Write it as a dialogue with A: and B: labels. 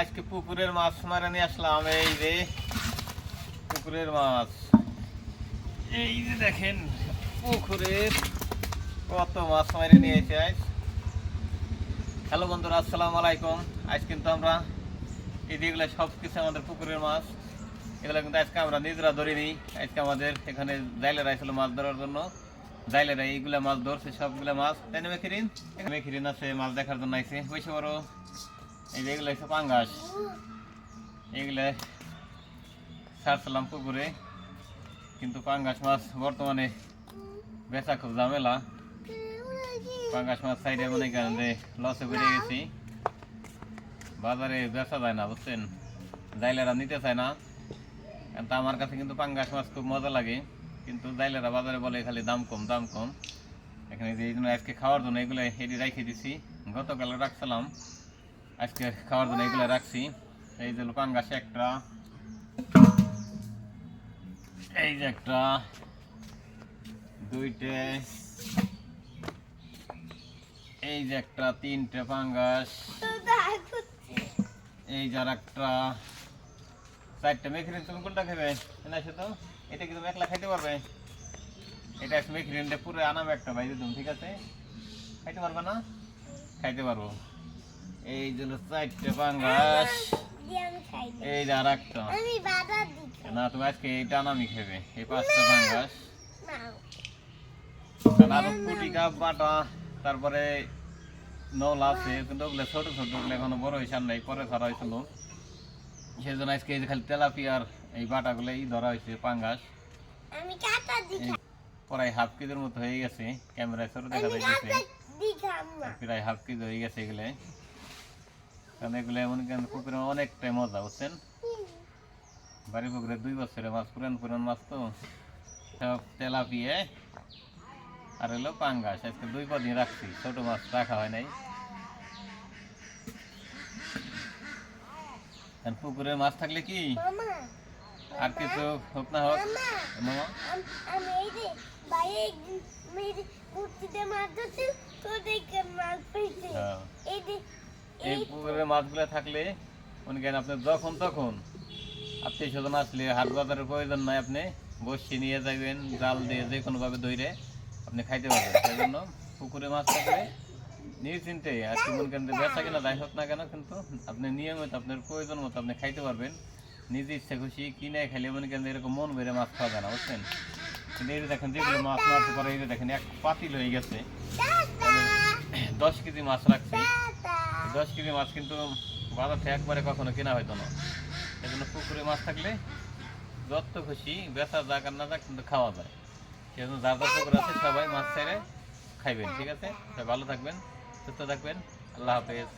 A: আজকে পুকুরের মাছ মারে নিয়ে আসলাম, এই যে পুকুরের মাছ। এই যে দেখেন, পুকুরের কত মাছ মারে নিয়ে এসে আজ। হ্যালো বন্ধুরা, আসসালামু আলাইকুম। আজ কিন্তু আমরা এই যেগুলো সব কিছু আমাদের পুকুরের মাছ, এগুলো কিন্তু আজকে আমরা নিজেরা ধরিনি। আজকে আমাদের এখানে জাইলেরা ছিল মাছ ধরার জন্য। জাইলেরা এইগুলা মাছ ধরছে, সবগুলা মাছ। তাই না মেখিরিন মেখিরিন আছে, মাছ দেখার জন্য আইছে। বসে বড় এই যে এগুলো হচ্ছে পাঙ্গাস। এগুলো ছাড়ছিলাম পুকুরে। কিন্তু পাঙ্গাস মাছ বর্তমানে বেচা খুব ঝামেলা। পাঙ্গাস মাছ সাইডে মনে করেন যে লসে বেড়ে গেছি। বাজারে বেচা যায় না, বুঝছেন? জাইলেরা নিতে চায় না। কিন্তু আমার কাছে কিন্তু পাঙ্গাস মাছ খুব মজা লাগে। কিন্তু জাইলেরা বাজারে বলে খালি দাম কম দাম কম। এখানে যে এই জন্য আজকে খাওয়ার জন্য এগুলো হেডি রেখে দিছি। গতকাল রাখছিলাম। আজকে খাওয়ার জন্য এগুলো রাখছি। এই যে পাঙ্গাস একটা। এই যে একটা। দুইটে। এই যে একটা, তিনটে পাঙ্গাস। এই যার একটা চারটে মেখরিন তুমি কোনটা খাবে? না, সে তো। এটা কি তুমি একলা খাইতে পারবে? এটা মেখরিনটা পুরো আনাম একটা ভাই তুমি, ঠিক আছে? খাইতে পারবে না? খাইতে পারব। এই যে চারটে পাঙ্গাস। এই আর একটা না তুমি আজকে এইটা আনামি খাবে এই পাঁচটা পাঙ্গাস। আরও পুটি কাপ বাটা তারপরে নল আছে কিন্তু ওগুলো ছোট ছোট ওগুলো এখনও বড় হয়েছে আর নাই পরে ধরা হয়েছিল। সেই জন্য আজকে এই যে খালি তেলাপিয়ার এই বাটাগুলো এই ধরা হয়েছে পাঙ্গাস। এই প্রায় হাফ কেজির মতো হয়ে গেছে ক্যামেরায় ছোট দেখা
B: কাটা না।
A: প্রায় হাফ কেজি হয়ে গেছে এগুলো। কারণ এগুলো এমন কেন পুকুরে অনেকটাই মজা বুঝছেন? বাড়ি পুকুরে দুই বছরের মাছ পুরান পুরান মাছ তো সব তেলাপিয়ে। আর হলো পাঙ্গাস আজকে দুই কদিন রাখছি ছোট মাছ রাখা হয় নাই। পুকুরে মাছ থাকলে কি? আর কিছু হোক না হোক।
B: মামা এই যে বাইরে একদিন আমি এই যে কুর্তিতে মাছ ধরছি তো দেখে মাছ পেয়েছি
A: হ্যাঁ।
B: এই যে
A: এই
B: এই
A: পুকুরে মাছগুলো থাকলে মনে করেন আপনি যখন তখন আত্মীয় স্বজন আসলে হাট বাজারের প্রয়োজন নাই আপনি বসি নিয়ে যাবেন জাল দিয়ে যে কোনো ভাবে ধরে আপনি খাইতে পারবেন। সেই জন্য পুকুরে মাছ থাকলে নিশ্চিন্তে আর কি মনে করেন যে বেচা কিনা যাই হোক না কেন কিন্তু আপনি নিয়মিত আপনার প্রয়োজন মতো আপনি খাইতে পারবেন। নিজে ইচ্ছা খুশি কিনে খাইলে মনে করেন এরকম মন বেড়ে মাছ খাওয়া যায় না বুঝছেন? কিন্তু এই যে দেখেন যেগুলো মাছ মারতে পারে এই দেখেন এক পাতিল হয়ে গেছে। দশ কেজি মাছ রাখছি। দশ কেজি মাছ কিন্তু বাজার থেকে একবারে কখনো কেনা হয়তো না। এই জন্য পুকুরে মাছ থাকলে যত খুশি বেচা যাক আর না যাক কিন্তু খাওয়া যায়। সেই জন্য যার যার পুকুর আছে সবাই মাছ ছেড়ে খাইবেন, ঠিক আছে? ভালো থাকবেন, সুস্থ থাকবেন, আল্লাহ হাফেজ।